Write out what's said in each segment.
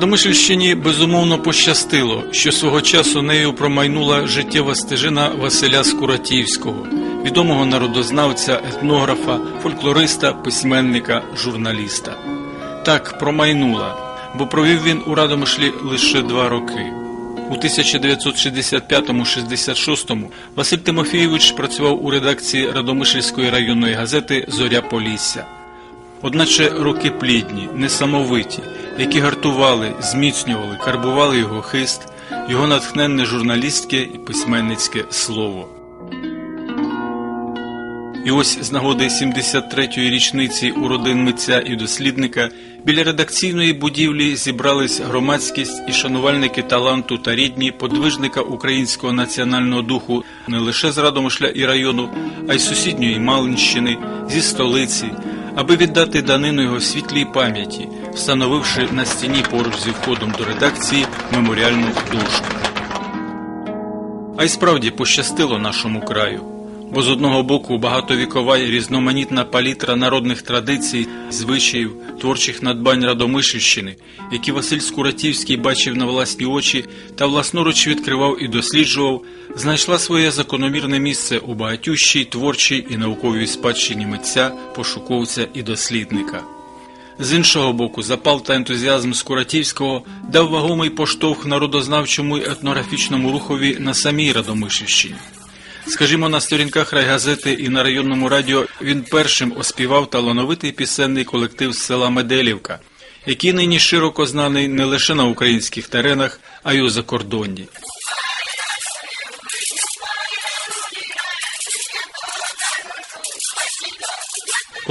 Радомишльщині безумовно пощастило, що свого часу нею промайнула життєва стежина Василя Скуратівського, відомого народознавця, етнографа, фольклориста, письменника, журналіста. Так промайнула, бо провів він у Радомишлі лише два роки. У 1965-66 Василь Тимофійович працював у редакції Радомишльської районної газети Зоря Полісся. Одначе роки плідні, несамовиті, які гартували, зміцнювали, карбували його хист, його натхненне журналістське і письменницьке слово. І ось з нагоди 73-ї річниці уродин митця і дослідника біля редакційної будівлі зібрались громадськість і шанувальники таланту та рідні подвижника українського національного духу не лише з Радомишля і району, а й сусідньої Малинщини, зі столиці, аби віддати данину його світлій пам'яті, встановивши на стіні поруч зі входом до редакції меморіальну дошку. А й справді пощастило нашому краю. Бо з одного боку багатовікова і різноманітна палітра народних традицій, звичаїв, творчих надбань Радомишльщини, які Василь Скуратівський бачив на власні очі та власноруч відкривав і досліджував, знайшла своє закономірне місце у багатющій творчій і науковій спадщині митця, пошуковця і дослідника. З іншого боку, запал та ентузіазм Скуратівського дав вагомий поштовх народознавчому і етнографічному рухові на самій Радомишльщині. Скажімо, на сторінках райгазети і на районному радіо він першим оспівав талановитий пісенний колектив з села Меделівка, який нині широко знаний не лише на українських теренах, а й у закордонні.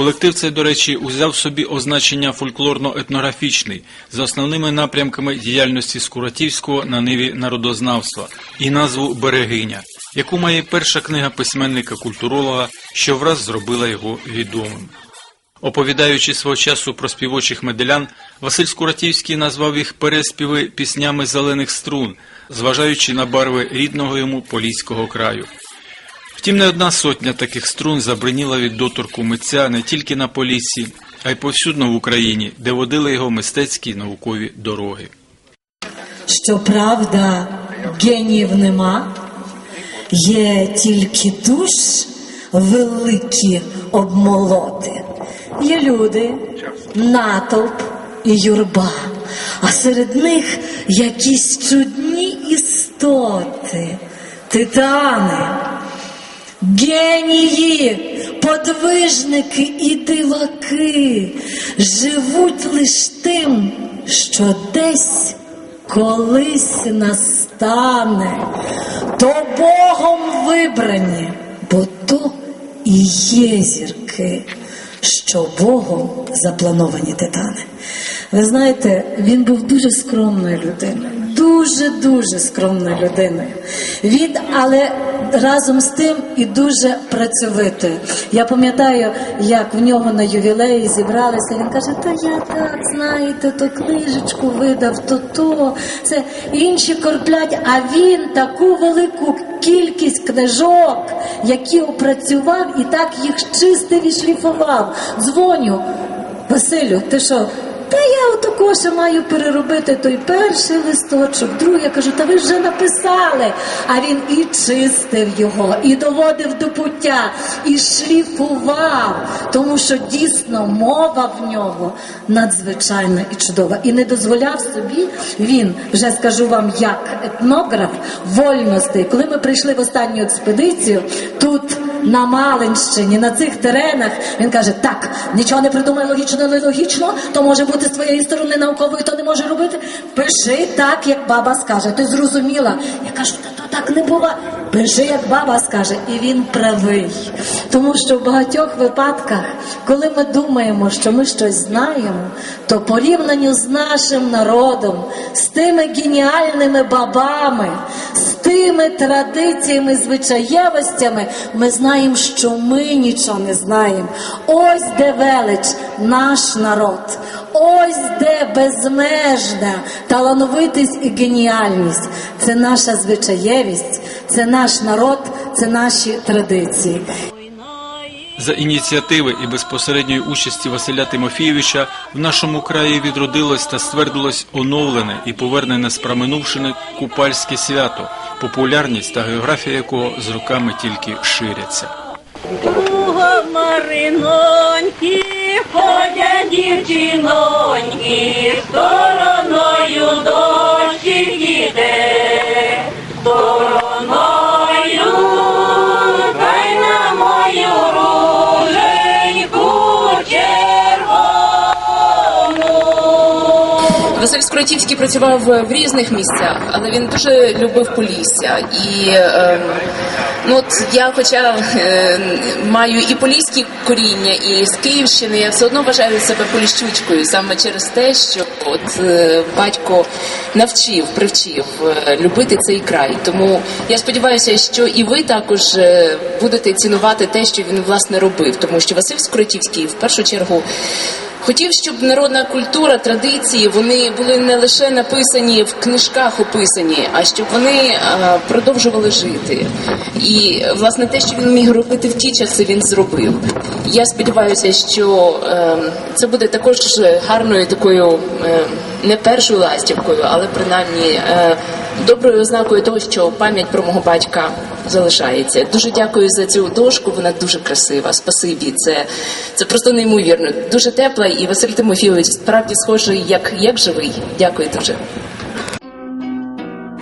Колектив цей, до речі, узяв собі означення фольклорно-етнографічний за основними напрямками діяльності Скуратівського на ниві народознавства і назву Берегиня, яку має перша книга письменника-культуролога, що враз зробила його відомим. Оповідаючи свого часу про співочих меделян, Василь Скуратівський назвав їх переспіви піснями зелених струн, зважаючи на барви рідного йому поліського краю. Втім, не одна сотня таких струн забриніла від доторку митця не тільки на Поліссі, а й повсюдно в Україні, де водили його мистецькі наукові дороги. Щоправда, геніїв нема, є тільки душ великі обмолоти. Є люди, натовп і юрба, а серед них якісь чудні істоти, титани, генії, подвижники і диваки. Живуть лиш тим, що десь колись настане, то Богом вибрані, бо то і є зірки, що Богом заплановані титани. Ви знаєте, він був дуже скромною людиною, дуже дуже скромною людиною. Він, але разом з тим і дуже працьовитою. Я пам'ятаю, як в нього на ювілеї зібралися. Він каже: Та я так знаєте, то книжечку видав, то то це інші корплять. А він таку велику кількість книжок, які опрацював, і так їх чистив і шліфував. Дзвоню. Василю, ти що? Та я отако ще маю переробити той перший листочок, другий. Я кажу, та ви вже написали. А він і чистив його, і доводив до пуття, і шліфував, тому що дійсно мова в нього надзвичайна і чудова. І не дозволяв собі він, вже скажу вам, як етнограф вольностей. Коли ми прийшли в останню експедицію, тут на Малинщині, на цих теренах, він каже: так, нічого не придумай логічно, нелогічно, то може бути з твоєї сторони науковою, то не може робити. Пиши так, як баба скаже. Ти зрозуміла? Я кажу, та то так не буває. Пиши, як баба скаже, і він правий. Тому що в багатьох випадках, коли ми думаємо, що ми щось знаємо, то порівнянню з нашим народом, з тими геніальними бабами, з тими традиціями, звичаєвостями, ми знаємо, що ми нічого не знаємо. Ось де велич наш народ. Ось де безмежна талановитість і геніальність. Це наша звичаєвість, це наш народ, це наші традиції. За ініціативи і безпосередньої участі Василя Тимофійовича в нашому краї відродилось та ствердилось оновлене і повернене з праминувшини купальське свято, популярність та географія якого з роками тільки ширяться. Мариноньки ходять дівчиноньки, стороною дощі йде, стороною, червону. Працював в різних місцях, але він дуже любив Полісся. І е, ну от я, хоча е, маю і поліські коріння, і з Київщини, я все одно вважаю себе поліщучкою саме через те, що от е, батько навчив, привчив е, любити цей край. Тому я сподіваюся, що і ви також е, будете цінувати те, що він власне робив, тому що Василь Скоротівський в першу чергу. Хотів, щоб народна культура, традиції вони були не лише написані в книжках описані, а щоб вони а, продовжували жити. І власне те, що він міг робити в ті часи, він зробив. Я сподіваюся, що е, це буде також гарною такою е, не першою ластівкою, але принаймні е, доброю ознакою того, що пам'ять про мого батька залишається. Дуже дякую за цю дошку. Вона дуже красива. Спасибі. Це, це просто неймовірно. Дуже тепла, і Василь Тимофійович справді схожий як, як живий. Дякую дуже.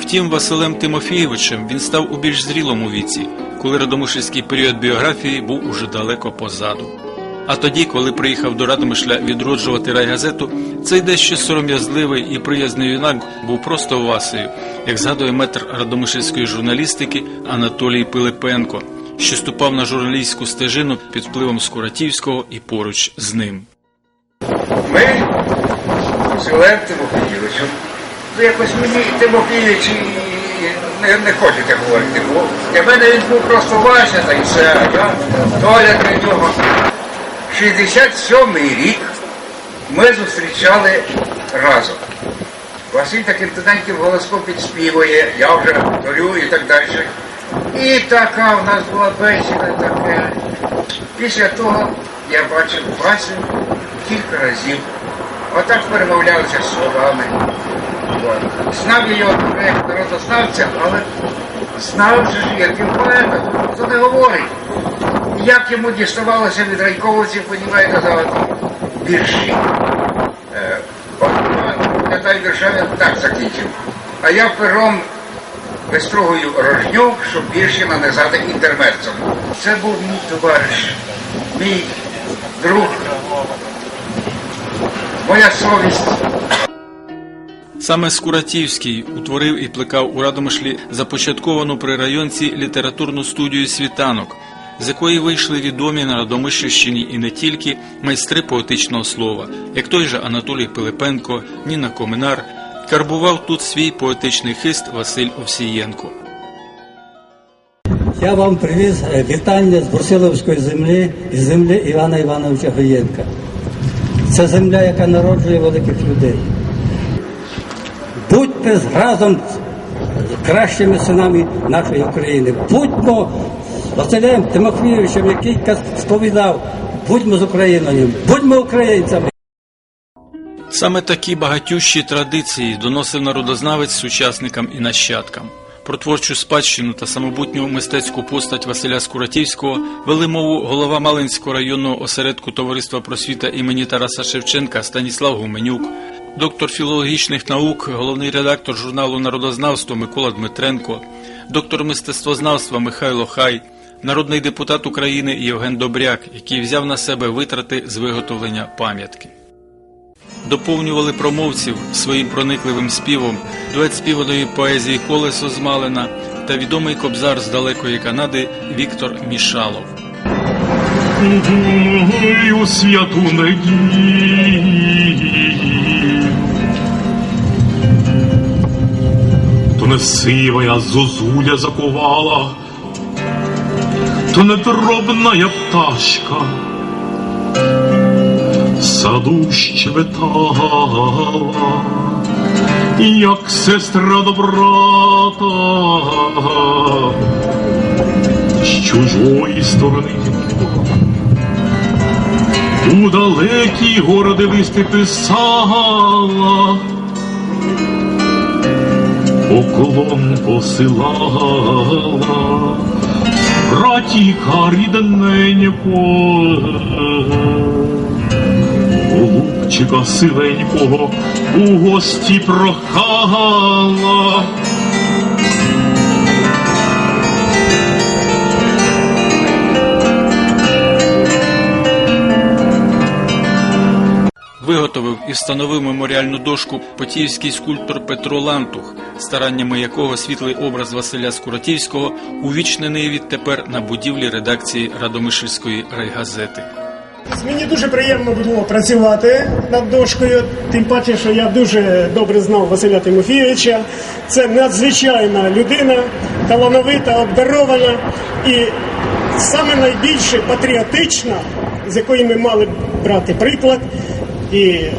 Втім, Василем Тимофійовичем він став у більш зрілому віці, коли радомишльський період біографії був уже далеко позаду. А тоді, коли приїхав до Радомишля відроджувати райгазету, цей дещо сором'язливий і приязний юнак був просто Васею, як згадує метр радомишльської журналістики Анатолій Пилипенко, що ступав на журналістську стежину під впливом Скуратівського і поруч з ним. Ми Олегом Тимофійовичем, ну якось мені Тимофійович не, не хочете говорити, бо для мене він був просто Вася, та й все, я доля для нього. 67-й рік ми зустрічали разом. Василь таким тоненьким голоском підспівує, я вже повторю і так далі. І така в нас була бесіда таке. Після того я бачив Васю кілька разів. Отак перемовлялися словами. От. Знав його як народознавця, але знав же ж, як він поета, то не говорить. Як йому діставалося від райковців, понімаєте, завати вірші. Е, пам'ятаю, вірша він так закінчив. А я пером вистрогую рожню, щоб вірші нанизати інтермецом. Це був мій товариш, мій друг, моя совість. Саме Скуратівський утворив і плекав у Радомишлі започатковану при районці літературну студію світанок, з якої вийшли відомі на Радомишльщині і не тільки майстри поетичного слова, як той же Анатолій Пилипенко, Ніна Коминар, карбував тут свій поетичний хист Василь Овсієнко. Я вам привіз е, вітання з Брусиловської землі і землі Івана Івановича Гоєнка. Це земля, яка народжує великих людей. Будьте разом з кращими синами нашої України. Будьмо Василем Тимофійовичем, який сповідав, будьмо з Україною, будьмо українцями. Саме такі багатющі традиції доносив народознавець сучасникам і нащадкам. Про творчу спадщину та самобутню мистецьку постать Василя Скуратівського вели мову голова Малинського районного осередку Товариства просвіта імені Тараса Шевченка Станіслав Гуменюк, доктор філологічних наук, головний редактор журналу Народознавство Микола Дмитренко, доктор мистецтвознавства Михайло Хай, народний депутат України Євген Добряк, який взяв на себе витрати з виготовлення пам'ятки доповнювали промовців своїм проникливим співом, дует співаної поезії Колесо з Малина та відомий кобзар з далекої Канади Віктор Мішалов. Думаю, святу неділю. То не сива я зозуля заковала, то не дробна пташка, в саду щебетала, як сестра до брата. З чужої сторони. У далекі городи листи писала, поклон посилала, братіка рідненько, голубчика сивенького у гості прохала. Виготовив і встановив меморіальну дошку потіївський скульптор Петро Лантух, стараннями якого світлий образ Василя Скуратівського увічнений відтепер на будівлі редакції Радомишльської райгазети. Мені дуже приємно було працювати над дошкою, тим паче, що я дуже добре знав Василя Тимофійовича. Це надзвичайна людина, талановита, обдарована і саме найбільше патріотична, з якої ми мали брати приклад і е,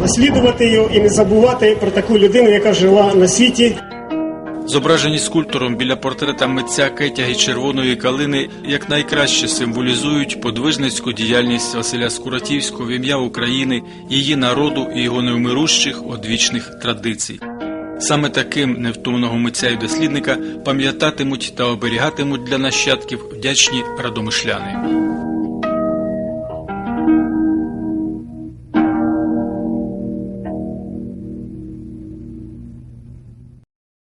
наслідувати його, і не забувати про таку людину, яка жила на світі. Зображені скульптором біля портрета митця Кетяги Червоної калини якнайкраще символізують подвижницьку діяльність Василя Скуратівського в ім'я України, її народу і його невмирущих одвічних традицій. Саме таким невтомного митця і дослідника пам'ятатимуть та оберігатимуть для нащадків вдячні радомишляни.